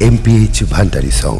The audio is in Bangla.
MPH Bhandari song